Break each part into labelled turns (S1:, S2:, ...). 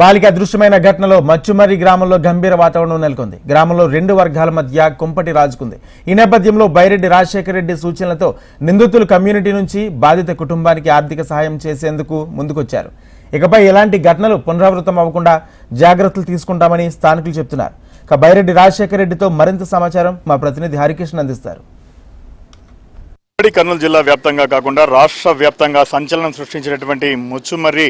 S1: బాలిక అదృశ్యమైన ఘటనలో మచ్చుమర్రి గ్రామంలో గంభీర వాతావరణం నెలకొంది. గ్రామంలో రెండు వర్గాల మధ్య కుంపటి రాజుకుంది. ఈ నేపథ్యంలో బైరెడ్డి రాజశేఖర రెడ్డి సూచనలతో నిందితులు కమ్యూనిటీ నుంచి బాధిత కుటుంబానికి ఆర్థిక సహాయం చేసేందుకు ముందుకొచ్చారు. ఇకపై ఎలాంటి ఘటనలు పునరావృతం అవ్వకుండా జాగ్రత్తలు తీసుకుంటామని స్థానికులు చెప్తున్నారు. ఇక బైరెడ్డి రాజశేఖర రెడ్డితో మరింత సమాచారం మా ప్రతినిధి హరికృష్ణ అందిస్తారు.
S2: కర్నూలు జిల్లా వ్యాప్తంగా కాకుండా రాష్ట్ర వ్యాప్తంగా సంచలనం సృష్టించినటువంటి ముచ్చుమర్రి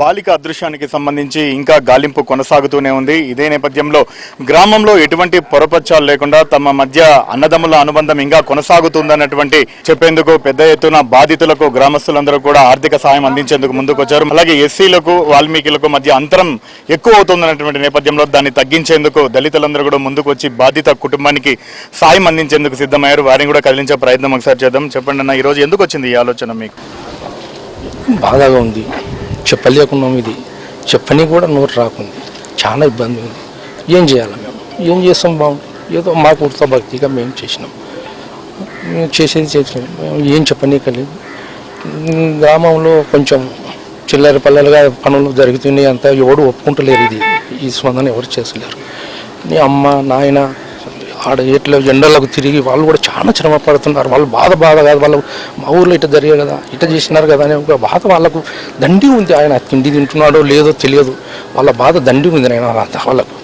S2: బాలిక అదృశ్యానికి సంబంధించి ఇంకా గాలింపు కొనసాగుతూనే ఉంది. ఇదే నేపథ్యంలో గ్రామంలో ఎటువంటి పొరపచ్చాలు లేకుండా తమ మధ్య అన్నదమ్ముల అనుబంధం ఇంకా కొనసాగుతుందన్నటువంటి చెప్పేందుకు పెద్ద ఎత్తున బాధితులకు గ్రామస్తులందరూ కూడా ఆర్థిక సాయం అందించేందుకు ముందుకొచ్చారు. అలాగే ఎస్సీలకు వాల్మీకులకు మధ్య అంతరం ఎక్కువ అవుతుందన్నటువంటి నేపథ్యంలో దాన్ని తగ్గించేందుకు దళితులందరూ కూడా ముందుకు వచ్చి బాధిత కుటుంబానికి సాయం అందించేందుకు సిద్ధమయ్యారు. వారిని కూడా కదిలించే ప్రయత్నం ఒకసారి చేద్దాం. చెప్పండి అన్న ఈరోజు ఎందుకు వచ్చింది ఈ ఆలోచన మీకు?
S3: బాధగా ఉంది. చెప్పలేకున్నాం ఇది. చెప్పని కూడా నోరు రాకుంది. చాలా ఇబ్బంది ఉంది. ఏం చేయాలి మేము? ఏం చేస్తాం బాగుంది ఏదో మా కుర్త భక్తిగా మేము చేసినాం. మేము చేసేది చేసినాం. మేము ఏం చెప్పనీకలేదు గ్రామంలో కొంచెం చిల్లర పల్లెలుగా పనులు జరుగుతున్నాయి అంతా ఎవడు ఒప్పుకుంటలేరు ఇది. ఈ స్పందన ఎవరు చేసలేరు నీ అమ్మ నాయన ఆడ ఎట్లా ఎండలకు తిరిగి వాళ్ళు కూడా చాలా శ్రమ పడుతున్నారు. వాళ్ళు బాధ బాధ కాదు. వాళ్ళు మా ఊర్లో ఇట్లా జరిగే కదా ఇట్లా చేసినారు కదా అనే ఒక బాధ వాళ్ళకు దండి ఉంది. ఆయన తిండి తింటున్నాడో లేదో తెలియదు. వాళ్ళ బాధ దండి ఉంది ఆయన అంత వాళ్ళకు.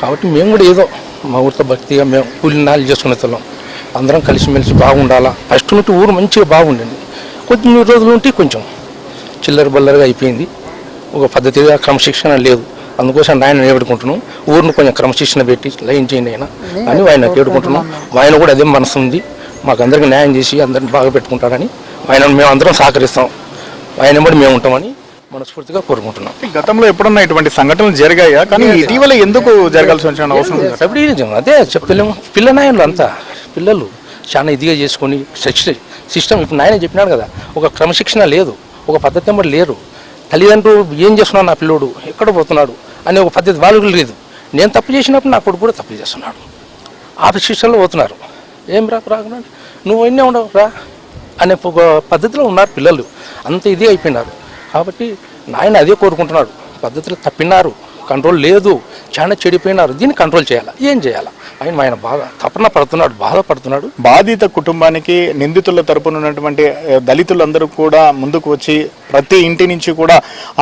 S3: కాబట్టి మేము కూడా ఏదో మా ఊరితో భక్తిగా మేము కూలినాలు చేసుకునే తలం అందరం కలిసిమెలిసి బాగుండాలా? ఫస్ట్ నుండి ఊరు మంచిగా బాగుండండి కొద్ది రోజులు ఉంటే కొంచెం చిల్లర బల్లరగా అయిపోయింది. ఒక పద్ధతిగా క్రమశిక్షణ లేదు. అందుకోసం ఆయన నిలబెట్టుకుంటున్నాం. ఊరిని కొంచెం క్రమశిక్షణ పెట్టి లైన్ చేయండి ఆయన అని ఆయన వేడుకుంటున్నాం ఆయన కూడా అదే మనసు ఉంది మాకు అందరికీ న్యాయం చేసి అందరిని బాగా పెట్టుకుంటాడని ఆయన మేము అందరం సహకరిస్తాం. ఆయన కూడా మేము ఉంటామని మనస్ఫూర్తిగా కోరుకుంటున్నాం.
S2: గతంలో ఎప్పుడన్నా ఇటువంటి సంఘటనలు జరిగాయా? కానీ ఇటీవల ఎందుకు జరగాల్సి వచ్చిన అవసరం ఉంది?
S3: ఎప్పుడు నిజం. అదే చెప్తలేము పిల్ల నాయనలు అంతా. పిల్లలు చాలా ఇదిగా చేసుకొని సిస్టమ్ ఇప్పుడు నాయన చెప్పినాడు కదా. ఒక క్రమశిక్షణ లేదు. ఒక పద్ధతి ఎంబడి లేరు. తల్లిదండ్రులు ఏం చేస్తున్నాడు నా పిల్లోడు? ఎక్కడ పోతున్నాడు? అనే ఒక పద్ధతి వాళ్ళకి లేదు. నేను తప్పు చేసినప్పుడు నా కొడుకు కూడా తప్పు చేస్తున్నాడు. ఆ పోతున్నారు. ఏం రా రాకుండా నువ్వు ఎన్నే ఉండవు? రా. అనే ఒక పద్ధతిలో ఉన్నారు పిల్లలు. అంత ఇది అయిపోయినారు. కాబట్టి నాయన అదే కోరుకుంటున్నాడు. పద్ధతులు తప్పినారు. కంట్రోల్ లేదు. చాలా చెడిపోయినారు. దీన్ని కంట్రోల్ చేయాలి? ఏం చేయాలి? ఆయన ఆయన బాధ తపన పడుతున్నాడు బాధపడుతున్నాడు.
S2: బాధిత కుటుంబానికి నిందితుల తరపున ఉన్నటువంటి దళితులందరూ కూడా ముందుకు వచ్చి ప్రతి ఇంటి నుంచి కూడా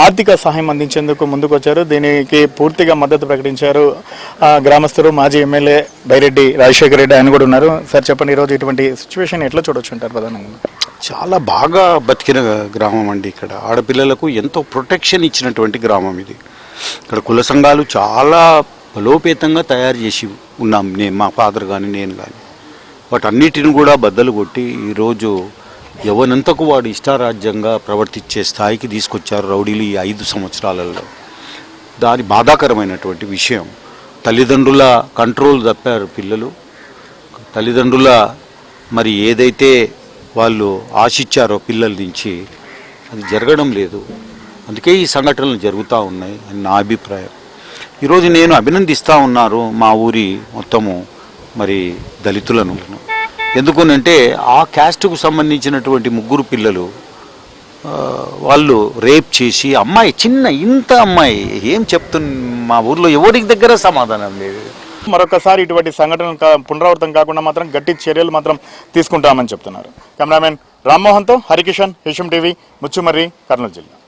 S2: ఆర్థిక సహాయం అందించేందుకు ముందుకు వచ్చారు దీనికి పూర్తిగా మద్దతు ప్రకటించారు. గ్రామస్తులు మాజీ ఎమ్మెల్యే బైరెడ్డి రాజశేఖర రెడ్డి ఆయన కూడా ఉన్నారు. సార్ చెప్పండి ఈరోజు ఇటువంటి సిచ్యువేషన్ ఎట్లా చూడొచ్చు అంటారు ప్రధానంగా?
S4: చాలా బాగా బతికిన గ్రామం అండి ఇక్కడ. ఆడపిల్లలకు ఎంతో ప్రొటెక్షన్ ఇచ్చినటువంటి గ్రామం ఇది. ఇక్కడ కుల సంఘాలు చాలా బలోపేతంగా తయారు చేసి ఉన్నాం. నేను మా ఫాదర్ కానీ నేను కానీ వాటన్నిటిని కూడా బద్దలు కొట్టి ఈరోజు ఎవనంతకు వాడు ఇష్టారాజ్యంగా ప్రవర్తించే స్థాయికి తీసుకొచ్చారు రౌడీలు ఈ ఐదు సంవత్సరాలలో. దాని బాధాకరమైనటువంటి విషయం. తల్లిదండ్రుల కంట్రోల్ తప్పారు పిల్లలు. తల్లిదండ్రుల మరి ఏదైతే వాళ్ళు ఆశించారో పిల్లల నుంచి అది జరగడం లేదు. అందుకే ఈ సంఘటనలు జరుగుతూ ఉన్నాయి అని నా అభిప్రాయం. ఈరోజు నేను అభినందిస్తూ ఉన్నారు మా ఊరి మొత్తము మరి దళితులను. ఎందుకునంటే ఆ క్యాస్ట్కు సంబంధించినటువంటి ముగ్గురు పిల్లలు వాళ్ళు రేప్ చేసి అమ్మాయి చిన్న ఇంత అమ్మాయి ఏం చెప్తున్న మా ఊర్లో ఎవరికి దగ్గర సమాధానం లేదు.
S2: మరొకసారి ఇటువంటి సంఘటనలు కా- పునరావృతం కాకుండా మాత్రం గట్టి చర్యలు మాత్రం తీసుకుంటామని చెప్తున్నారు. కెమెరామెన్ రామ్మోహన్తో హరికిషన్ హెషం టీవీ ముచ్చుమర్రి కర్నూలు జిల్లా.